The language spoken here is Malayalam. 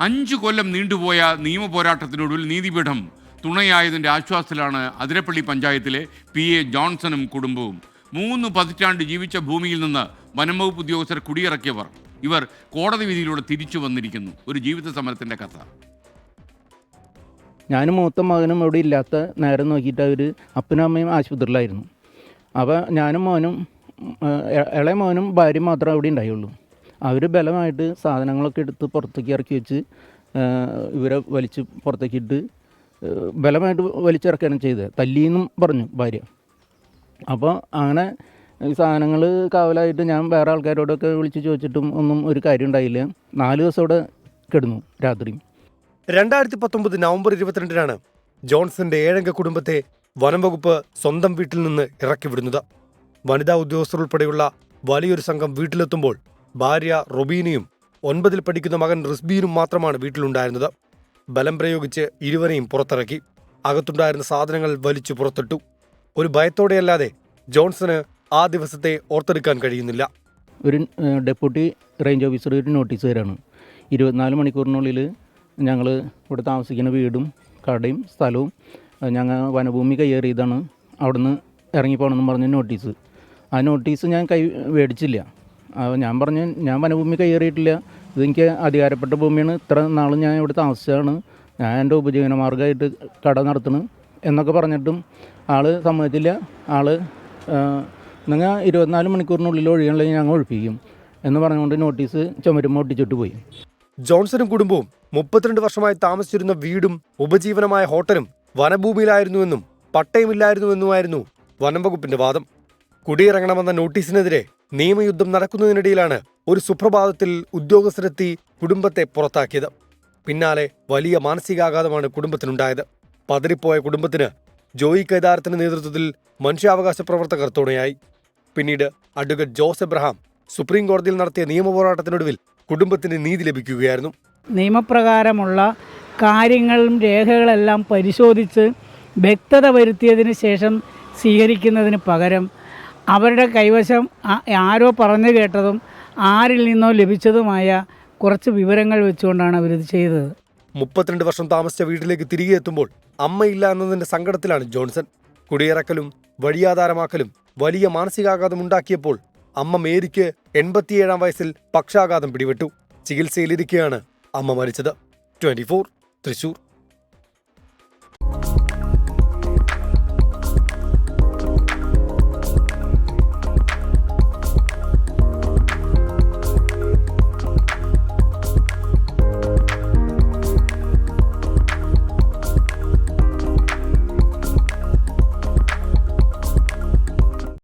അഞ്ചു കൊല്ലം നീണ്ടുപോയ നിയമ പോരാട്ടത്തിനൊടുവിൽ നീതിപീഠം തുണയായതിന്റെ ആശ്വാസത്തിലാണ് അതിരപ്പള്ളി പഞ്ചായത്തിലെ പി എ ജോൺസണും കുടുംബവും. മൂന്ന് പതിറ്റാണ്ട് ജീവിച്ച ഭൂമിയിൽ നിന്ന് വനംവകുപ്പ് ഉദ്യോഗസ്ഥർ കുടിയിറക്കിയവർ. ഇവർ കോടതി വിധിയിലൂടെ തിരിച്ചു വന്നിരിക്കുന്നു. ഒരു ജീവിത സമരത്തിന്റെ കഥ. ഞാനും മൂത്ത മകനും അവിടെ ഇല്ലാത്ത നേരം നോക്കിയിട്ട് അവർ അപ്പനും അമ്മയും ആശുപത്രിയിലായിരുന്നു. അപ്പോൾ ഞാനും മോനും ഇളയ മോനും ഭാര്യയും മാത്രമേ അവിടെ ഉണ്ടായുള്ളൂ. അവർ ബലമായിട്ട് സാധനങ്ങളൊക്കെ എടുത്ത് പുറത്തേക്ക് ഇറക്കി വെച്ച് ഇവരെ വലിച്ച് പുറത്തേക്ക് ഇട്ട് ബലമായിട്ട് വലിച്ചിറക്കുകയാണ് ചെയ്തത്. തല്ലിയെന്നും പറഞ്ഞു ഭാര്യ. അപ്പോൾ അങ്ങനെ ഈ സാധനങ്ങൾ കാവലായിട്ട് ഞാൻ വേറെ ആൾക്കാരോടൊക്കെ വിളിച്ച് ചോദിച്ചിട്ടും ഒന്നും ഒരു കാര്യം ഉണ്ടായില്ല. നാല് ദിവസം അവിടെ കിടന്നു രാത്രി. രണ്ടായിരത്തി പത്തൊമ്പത് നവംബർ ഇരുപത്തിരണ്ടിനാണ് ജോൺസന്റെ ഏഴംഗ കുടുംബത്തെ വനം വകുപ്പ് സ്വന്തം വീട്ടിൽ നിന്ന് ഇറക്കി വിടുന്നത്. വനിതാ ഉദ്യോഗസ്ഥർ ഉൾപ്പെടെയുള്ള വലിയൊരു സംഘം വീട്ടിലെത്തുമ്പോൾ ഭാര്യ റൊബീനയും ഒൻപതിൽ പഠിക്കുന്ന മകൻ റിസ്ബീനും മാത്രമാണ് വീട്ടിലുണ്ടായിരുന്നത്. ബലം പ്രയോഗിച്ച് ഇരുവരെയും പുറത്തിറക്കി. അകത്തുണ്ടായിരുന്ന സാധനങ്ങൾ വലിച്ചു പുറത്തിട്ടു. ഒരു ഭയത്തോടെയല്ലാതെ ജോൺസന് ആ ദിവസത്തെ ഓർത്തെടുക്കാൻ കഴിയുന്നില്ല. ഒരു ഡെപ്യൂട്ടി റേഞ്ച് ഓഫീസർ ഒരു നോട്ടീസ് തരാണ്. ഇരുപത്തിനാല് മണിക്കൂറിനുള്ളിൽ ഞങ്ങൾ ഇവിടെ താമസിക്കുന്ന വീടും കടയും സ്ഥലവും ഞങ്ങൾ വനഭൂമി കയ്യേറിയതാണ്. അവിടുന്ന് ഇറങ്ങിപ്പോകണമെന്ന് പറഞ്ഞ നോട്ടീസ്. ആ നോട്ടീസ് ഞാൻ കൈ മേടിച്ചില്ല. ഞാൻ പറഞ്ഞു ഞാൻ വനഭൂമി കയ്യേറിയിട്ടില്ല ഇതെനിക്ക് അധികാരപ്പെട്ട ഭൂമിയാണ്. ഇത്ര നാൾ ഞാൻ ഇവിടെ താമസിച്ചതാണ്. ഞാൻ എന്റെ ഉപജീവന മാർഗമായിട്ട് കട നടത്തണം എന്നൊക്കെ പറഞ്ഞിട്ടും ആൾ സമ്മതിച്ചില്ല. ആൾ നിങ്ങൾ ഇരുപത്തിനാല് മണിക്കൂറിനുള്ളിൽ ഒഴിയണമെങ്കിൽ ഞങ്ങൾ ഒഴിപ്പിക്കും എന്ന് പറഞ്ഞുകൊണ്ട് നോട്ടീസ് ചുമരുമ്പോൾ ഒട്ടിച്ചിട്ട് പോയി. ജോൺസണും കുടുംബവും മുപ്പത്തിരണ്ട് വർഷമായി താമസിച്ചിരുന്ന വീടും ഉപജീവനമായ ഹോട്ടലും വനഭൂമിയിലായിരുന്നുവെന്നും പട്ടയമില്ലായിരുന്നുവെന്നുമായിരുന്നു വനം വകുപ്പിന്റെ വാദം. കുടിയിറങ്ങണമെന്ന നോട്ടീസിനെതിരെ നിയമയുദ്ധം നടക്കുന്നതിനിടയിലാണ് ഒരു സുപ്രഭാതത്തിൽ ഉദ്യോഗസ്ഥരെത്തി കുടുംബത്തെ പുറത്താക്കിയത്. പിന്നാലെ വലിയ മാനസികാഘാതമാണ് കുടുംബത്തിനുണ്ടായത്. പതറിപ്പോയ കുടുംബത്തിന് ജോയി കേദാരത്തിന്റെ നേതൃത്വത്തിൽ മനുഷ്യാവകാശ പ്രവർത്തകർ തുണയായി. പിന്നീട് അഡ്വക്കേറ്റ് ജോസ് എബ്രഹാം സുപ്രീം കോടതിയിൽ നടത്തിയ നിയമപോരാട്ടത്തിനൊടുവിൽ കുടുംബത്തിന് നീതി ലഭിക്കുകയായിരുന്നു. നിയമപ്രകാരമുള്ള കാര്യങ്ങളും രേഖകളെല്ലാം പരിശോധിച്ച് വ്യക്തത വരുത്തിയതിന് ശേഷം സ്വീകരിക്കുന്നതിന് പകരം അവരുടെ കൈവശം ആരോ പറഞ്ഞു കേട്ടതും ആരിൽ നിന്നോ ലഭിച്ചതുമായ കുറച്ച് വിവരങ്ങൾ വെച്ചുകൊണ്ടാണ് അവരിത് ചെയ്തത്. മുപ്പത്തിരണ്ട് വർഷം താമസിച്ച വീട്ടിലേക്ക് തിരികെ എത്തുമ്പോൾ അമ്മയില്ല എന്നതിന്റെ സങ്കടത്തിലാണ് ജോൺസൺ. കുടിയിറക്കലും വഴിയാധാരമാക്കലും വലിയ മാനസികാഘാതം ഉണ്ടാക്കിയപ്പോൾ അമ്മ മേരിക്ക് എൺപത്തിയേഴാം വയസ്സിൽ പക്ഷാഘാതം പിടിപെട്ടു. ചികിത്സയിലിരിക്കെയാണ് അമ്മ മരിച്ചത്. ട്വന്റി തൃശൂർ.